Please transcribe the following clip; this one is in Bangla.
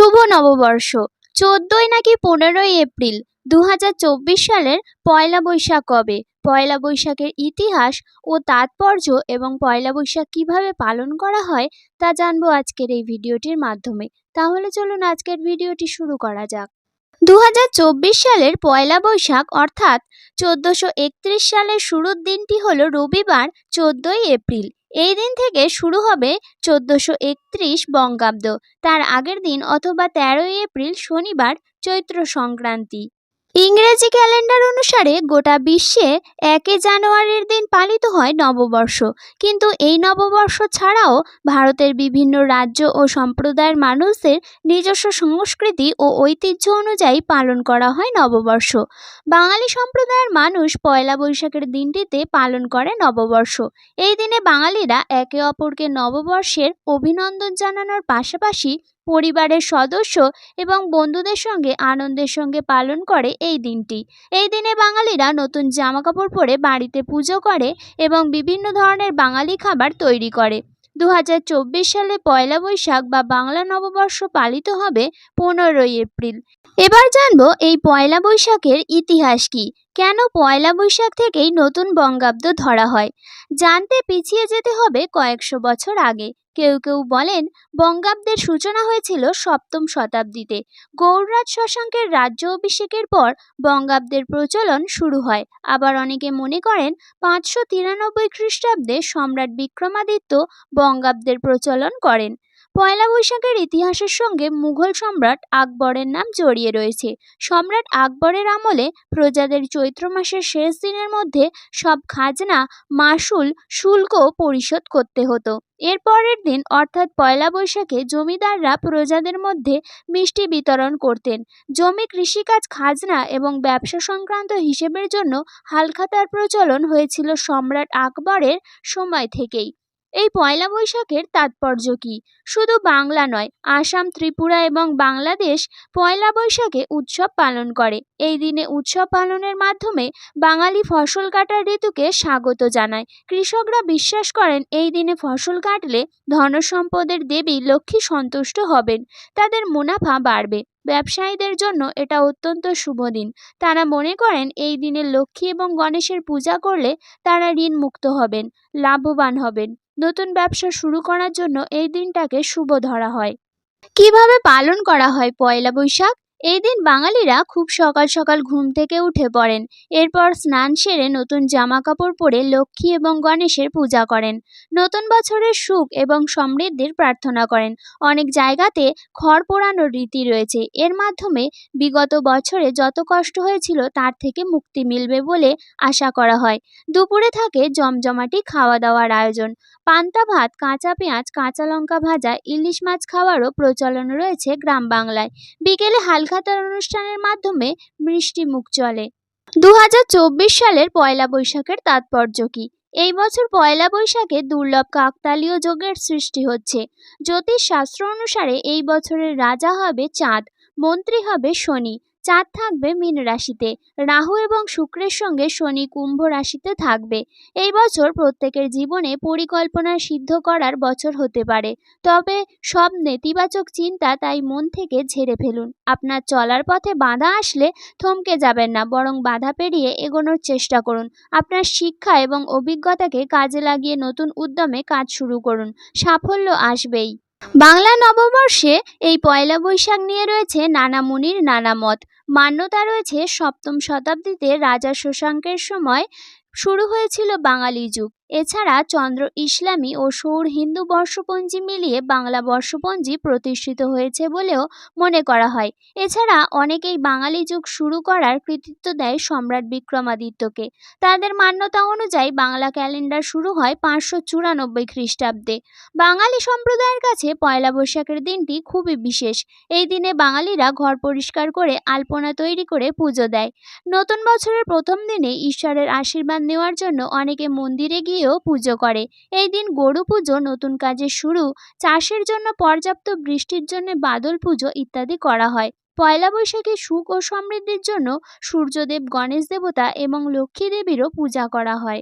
শুভ নববর্ষ। চোদ্দই নাকি পনেরোই এপ্রিল দু হাজার চব্বিশ সালের পয়লা বৈশাখ কবে? পয়লা বৈশাখের ইতিহাস ও তাৎপর্য এবং পয়লা বৈশাখ কীভাবে পালন করা হয় তা জানব আজকের এই ভিডিওটির মাধ্যমে। তাহলে চলুন আজকের ভিডিওটি শুরু করা যাক। দু হাজার চব্বিশ সালের পয়লা বৈশাখ, অর্থাৎ চোদ্দোশো সালের শুরুর দিনটি হলো রবিবার, চোদ্দই এপ্রিল। এই দিন থেকে শুরু হবে চোদ্দোশো একত্রিশ বঙ্গাব্দ। তার আগের দিন অথবা তেরোই এপ্রিল শনিবার চৈত্র সংক্রান্তি। ইংরেজি ক্যালেন্ডার অনুসারে গোটা বিশ্বে একে জানুয়ারির দিন পালিত হয় নববর্ষ। কিন্তু এই নববর্ষ ছাড়াও ভারতের বিভিন্ন রাজ্য ও সম্প্রদায়ের মানুষদের নিজস্ব সংস্কৃতি ও ঐতিহ্য অনুযায়ী পালন করা হয় নববর্ষ। বাঙালি সম্প্রদায়ের মানুষ পয়লা বৈশাখের দিনটিতে পালন করে নববর্ষ। এই দিনে বাঙালিরা একে অপরকে নববর্ষের অভিনন্দন জানানোর পাশাপাশি পরিবারের সদস্য এবং বন্ধুদের সঙ্গে আনন্দের সঙ্গে পালন করে এই দিনটি। এই দিনে বাঙালিরা নতুন জামা কাপড় পরে বাড়িতে পুজো করে এবং বিভিন্ন ধরনের বাঙালি খাবার তৈরি করে। দু হাজার চব্বিশ সালে পয়লা বৈশাখ বা বাংলা নববর্ষ পালিত হবে পনেরোই এপ্রিল। এবার জানব এই পয়লা বৈশাখের ইতিহাস কি? কেন পয়লা বৈশাখ থেকেই নতুন বঙ্গাব্দ ধরা হয়? জানতে পিছিয়ে যেতে হবে কয়েকশো বছর আগে। কেউ কেউ বলেন, বঙ্গাব্দের সূচনা হয়েছিল সপ্তম শতাব্দীতে। গৌররাজ শশাঙ্কের রাজ্য অভিষেকের পর বঙ্গাব্দের প্রচলন শুরু হয়। আবার অনেকে মনে করেন, পাঁচশো তিরানব্বই খ্রিস্টাব্দে সম্রাট বিক্রমাদিত্য বঙ্গাব্দের প্রচলন করেন। পয়লা বৈশাখের ইতিহাসের সঙ্গে মুঘল সম্রাট আকবরের নাম জড়িয়ে রয়েছে। সম্রাট আকবরের আমলে প্রজাদের চৈত্র মাসের শেষ দিনের মধ্যে সব খাজনা মাসুল শুল্ক পরিশোধ করতে হতো। এর পরের দিন অর্থাৎ পয়লা বৈশাখে জমিদাররা প্রজাদের মধ্যে মিষ্টি বিতরণ করতেন। জমি কৃষিকাজ, খাজনা এবং ব্যবসা সংক্রান্ত হিসেবের জন্য হালখাতার প্রচলন হয়েছিল সম্রাট আকবরের সময় থেকেই। এই পয়লা বৈশাখের তাৎপর্য কী? শুধু বাংলা নয়, আসাম, ত্রিপুরা এবং বাংলাদেশ পয়লা বৈশাখে উৎসব পালন করে। এই দিনে উৎসব পালনের মাধ্যমে বাঙালি ফসল কাটার ঋতুকে স্বাগত জানায়। কৃষকরা বিশ্বাস করেন, এই দিনে ফসল কাটলে ধনসম্পদের দেবী লক্ষ্মী সন্তুষ্ট হবেন, তাদের মুনাফা বাড়বে। ব্যবসায়ীদের জন্য এটা অত্যন্ত শুভ দিন। তারা মনে করেন, এই দিনে লক্ষ্মী এবং গণেশের পূজা করলে তারা ঋণ মুক্ত হবেন, লাভবান হবেন। নতুন ব্যবসা শুরু করার জন্য এই দিনটাকে শুভ ধরা হয়। কীভাবে পালন করা হয় পয়লা বৈশাখ? এই দিন বাঙালিরা খুব সকাল সকাল ঘুম থেকে উঠে পড়েন। এরপর স্নান সেরে নতুন জামা কাপড় পরে লক্ষ্মী এবং গণেশের পূজা করেন। নতুন বছরের সুখ এবং সমৃদ্ধির প্রার্থনা করেন। অনেক জায়গাতে খড় পোড়ানোর রীতি রয়েছে। এর মাধ্যমে বিগত বছরে যত কষ্ট হয়েছিল তার থেকে মুক্তি মিলবে বলে আশা করা হয়। দুপুরে থাকে জমজমাটি খাওয়া দাওয়ার আয়োজন। পান্তা ভাত, কাঁচা পেঁয়াজ, কাঁচা লঙ্কা ভাজা, ইলিশ মাছ খাওয়ারও প্রচলন রয়েছে গ্রাম বাংলায়। বিকেলে হালখাতার অনুষ্ঠানের মাধ্যমে মিষ্টি মুখ চলে। দু হাজার চব্বিশ সালের পয়লা বৈশাখের তাৎপর্য কী? এই বছর পয়লা বৈশাখে দুর্লভ কাকতালীয় যোগের সৃষ্টি হচ্ছে। জ্যোতিষ শাস্ত্র অনুসারে এই বছরের রাজা হবে চাঁদ, মন্ত্রী হবে শনি। চাঁদ থাকবে মীন রাশিতে। রাহু এবং শুক্রের সঙ্গে শনি কুম্ভ রাশিতে থাকবে। এই বছর প্রত্যেকের জীবনে পরিকল্পনা সিদ্ধ করার বছর হতে পারে। তবে সব নেতিবাচক চিন্তা তাই মন থেকে ঝেড়ে ফেলুন। আপনার চলার পথে বাধা আসলে থমকে যাবেন না, বরং বাধা পেরিয়ে এগোনোর চেষ্টা করুন। আপনার শিক্ষা এবং অভিজ্ঞতাকে কাজে লাগিয়ে নতুন উদ্যমে কাজ শুরু করুন। সাফল্য আসবেই। বাংলা নববর্ষে এই পয়লা বৈশাখ নিয়ে রয়েছে নানা মুনির নানা মত। মান্যতা রয়েছে সপ্তম শতাব্দীতে রাজা শশাঙ্কের সময় শুরু হয়েছিল বাঙালি যুগ। এছাড়া চন্দ্র ইসলামী ও সৌর হিন্দু বর্ষপঞ্জি মিলিয়ে বাংলা বর্ষপঞ্জি প্রতিষ্ঠিত হয়েছে বলেও মনে করা হয়। এছাড়া অনেকেই বাঙালি যুগ শুরু করার কৃতিত্ব দেয় সম্রাট বিক্রমাদিত্যকে। তাদের মান্যতা অনুযায়ী বাংলা ক্যালেন্ডার শুরু হয় পাঁচশো চুরানব্বই খ্রিস্টাব্দে। বাঙালি সম্প্রদায়ের কাছে পয়লা বৈশাখের দিনটি খুবই বিশেষ। এই দিনে বাঙালিরা ঘর পরিষ্কার করে আলপনা তৈরি করে পুজো দেয়। নতুন বছরের প্রথম দিনে ঈশ্বরের আশীর্বাদ নেওয়ার জন্য অনেকে মন্দিরে গিয়ে গিয়েও পুজো করে। এই দিন গরু পুজো নতুন কাজের শুরু। চাষের জন্য পর্যাপ্ত বৃষ্টির জন্য বাদল পুজো ইত্যাদি করা হয়। পয়লা বৈশাখে সুখ ও সমৃদ্ধির জন্য সূর্যদেব, গণেশ দেবতা এবং লক্ষ্মী দেবীরও পূজা করা হয়।